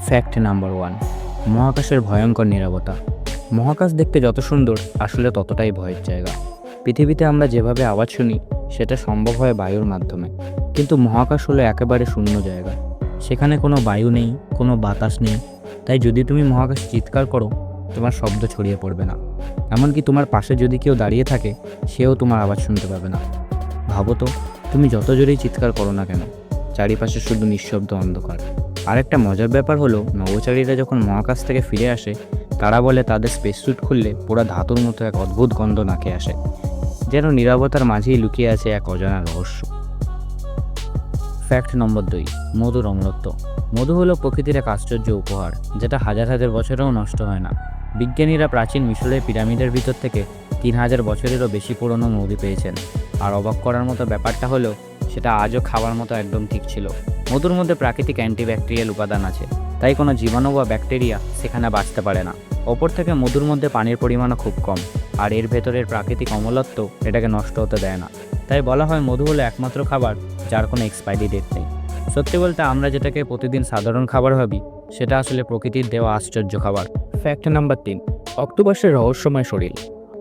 Fact number one, মহাকাশের ভয়ঙ্কর নিরাপত্তা মহাকাশ দেখতে যত সুন্দর, আসলে ততটাই ভয়ের জায়গা। পৃথিবীতে আমরা যেভাবে আওয়াজ শুনি, সেটা সম্ভব হয় বায়ুর মাধ্যমে। কিন্তু মহাকাশ হলো একেবারে শূন্য জায়গা। সেখানে কোনো বায়ু নেই, কোনো বাতাস নেই। তাই যদি তুমি মহাকাশ চিৎকার করো, তোমার শব্দ ছড়িয়ে পড়বে না। এমনকি তোমার পাশে যদি কেউ দাঁড়িয়ে থাকে, সেও তোমার আওয়াজ শুনতে পাবে না। ভাবো তো, তুমি যত জোরেই চিৎকার করো না কেন, চারিপাশে শুধু নিঃশব্দ অন্ধকার। আরেকটা মজার ব্যাপার হলো, নভোচারীরা যখন মহাকাশ থেকে ফিরে আসে, তারা বলে তাদের স্পেস স্যুট খুললে পুরো ধাতুর মতো এক অদ্ভুত গন্ধ নাকে আসে, যেন নিরাপত্তার মাঝেই লুকিয়ে আছে এক অজানা রহস্য। ফ্যাক্ট নম্বর দুই মধুর অমরত্ব মধু হলো প্রকৃতির এক আশ্চর্য উপহার, যেটা হাজার হাজার বছরেও নষ্ট হয় না। বিজ্ঞানীরা প্রাচীন মিশরের পিরামিডের ভিতর থেকে তিন হাজার বছরেরও বেশি পুরনো মধু পেয়েছেন। আর অবাক করার মতো ব্যাপারটা হলো, সেটা আজও খাওয়ার মতো একদম ঠিক ছিল। মধুর মধ্যে প্রাকৃতিক অ্যান্টিব্যাকটেরিয়াল উপাদান আছে। তাই কোনো জীবাণু বা ব্যাকটেরিয়া সেখানে বাঁচতে পারে না। ওপর থেকে মধুর মধ্যে পানির পরিমাণও খুব কম। আর এর ভেতরের প্রাকৃতিক অমলত্ব এটাকে নষ্ট হতে দেয় না। তাই বলা হয় মধু হলো একমাত্র খাবার যার কোনো এক্সপায়ারি ডেট নেই। সত্যি বলতে আমরা যেটাকে প্রতিদিন সাধারণ খাবার ভাবি, সেটা আসলে প্রকৃতির দেওয়া আশ্চর্য খাবার। ফ্যাক্ট নাম্বার তিন, অক্টোপাসের রহস্যময় শরীর।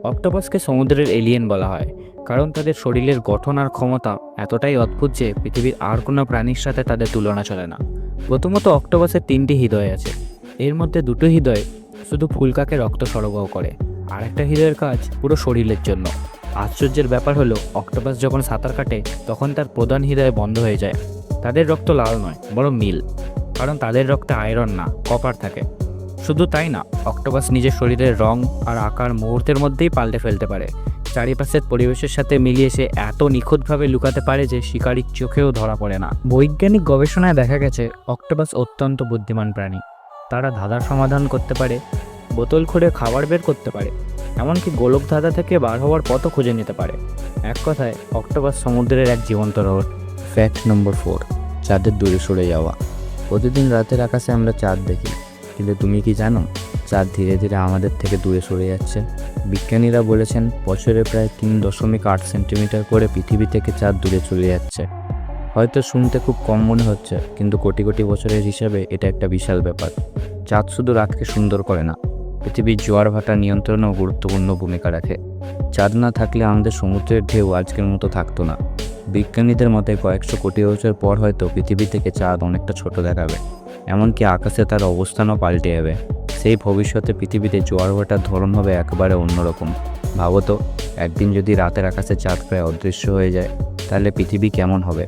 অক্টোপাসকে সমুদ্রের এলিয়েন বলা হয়। কারণ তাদের শরীরের গঠন আর ক্ষমতা এতটাই অদ্ভুত যে পৃথিবীর আর কোনো প্রাণীর সাথে তাদের তুলনা চলে না। প্রথমত অক্টোপাসের তিনটি হৃদয় আছে। এর মধ্যে দুটো হৃদয় শুধু ফুলকাকে রক্ত সরবরাহ করে। আর একটা হৃদয়ের কাজ পুরো শরীরের জন্য। আশ্চর্যের ব্যাপার হলো, অক্টোপাস যখন সাঁতার কাটে, তখন তার প্রধান হৃদয় বন্ধ হয়ে যায়। তাদের রক্ত লাল নয় বড় নীল। কারণ তাদের রক্তে আয়রন না, কপার থাকে। শুধু তাই না, অক্টোপাস নিজের শরীরের রং আর আকার মুহূর্তের মধ্যেই পাল্টে ফেলতে পারে। চারিপাশের পরিবেশের সাথে মিলিয়ে সে এত নিখুঁতভাবে লুকাতে পারে যে শিকারির চোখেও ধরা পড়ে না। বৈজ্ঞানিক গবেষণায় দেখা গেছে, অক্টোপাস অত্যন্ত বুদ্ধিমান প্রাণী। তারা ধাঁধার সমাধান করতে পারে, বোতল খুঁড়ে খাবার বের করতে পারে, এমনকি গোলক ধাঁধা থেকে বার হওয়ার পথও খুঁজে নিতে পারে। এক কথায়, অক্টোপাস সমুদ্রের এক জীবন্ত রোড ফ্যাক্ট নম্বর ফোর, চাঁদের দূরে সরে যাওয়া। প্রতিদিন রাতের আকাশে আমরা চাঁদ দেখি, কিন্তু তুমি কি জানো? চাঁদ ধীরে ধীরে আমাদের থেকে দূরে সরে যাচ্ছে। বিজ্ঞানীরা বলেছেন, বছরে প্রায় তিন দশমিক আট সেন্টিমিটার করে পৃথিবী থেকে চাঁদ দূরে চলে যাচ্ছে। হয়তো শুনতে খুব কম মনে হচ্ছে, কিন্তু কোটি কোটি বছরের হিসাবে এটা একটা বিশাল ব্যাপার। চাঁদ শুধু রাতকে সুন্দর করে না, পৃথিবীর জোয়ার ভাটা নিয়ন্ত্রণেও গুরুত্বপূর্ণ ভূমিকা রাখে। চাঁদ না থাকলে আমাদের সমুদ্রের ঢেউ আজকের মতো থাকতো না। বিজ্ঞানীদের মতে কয়েকশো কোটি বছর পর হয়তো পৃথিবী থেকে চাঁদ অনেকটা ছোট দেখাবে, এমনকি আকাশে তার অবস্থানও পাল্টে যাবে। সেই ভবিষ্যতে পৃথিবীতে জোয়ার ভাটার ধরন হবে একেবারে অন্যরকম। ভাবো তো, একদিন যদি রাতের আকাশে চাঁদ প্রায় অদৃশ্য হয়ে যায়, তাহলে পৃথিবী কেমন হবে?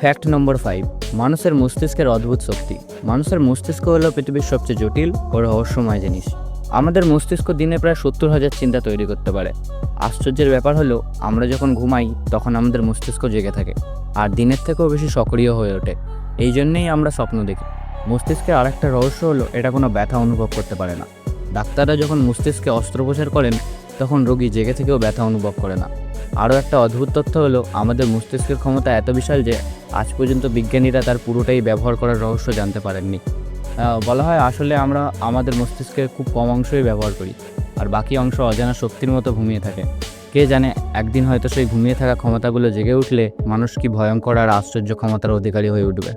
ফ্যাক্ট নম্বর ফাইভ মানুষের মস্তিষ্কের অদ্ভুত শক্তি। মানুষের মস্তিষ্ক হলো পৃথিবীর সবচেয়ে জটিল ও রহস্যময় জিনিস। আমাদের মস্তিষ্ক দিনে প্রায় সত্তর হাজার চিন্তা তৈরি করতে পারে। আশ্চর্যের ব্যাপার হলো, আমরা যখন ঘুমাই, তখন আমাদের মস্তিষ্ক জেগে থাকে, আর দিনের থেকেও বেশি সক্রিয় হয়ে ওঠে। এই জন্যেই আমরা স্বপ্ন দেখি। মস্তিষ্কের আরেকটা রহস্য হলো, এটা কোনো ব্যথা অনুভব করতে পারে না। ডাক্তাররা যখন মস্তিষ্কে অস্ত্রোপচার করেন, তখন রোগী জেগে থেকেও ব্যথা অনুভব করে না। আরও একটা অদ্ভুত তথ্য হলো, আমাদের মস্তিষ্কের ক্ষমতা এত বিশাল যে, আজ পর্যন্ত বিজ্ঞানীরা তার পুরোটাই ব্যবহার করার রহস্য জানতে পারেননি। বলা হয় আসলে আমরা, আমাদের মস্তিষ্কের খুব কম অংশই ব্যবহার করি, আর বাকি অংশ অজানা শক্তির মতো ঘুমিয়ে থাকে। কে জানে, একদিন হয়তো সেই ঘুমিয়ে থাকা ক্ষমতাগুলো জেগে উঠলে মানুষ কি ভয়ঙ্কর আর আশ্চর্য ক্ষমতার অধিকারী হয়ে উঠবে।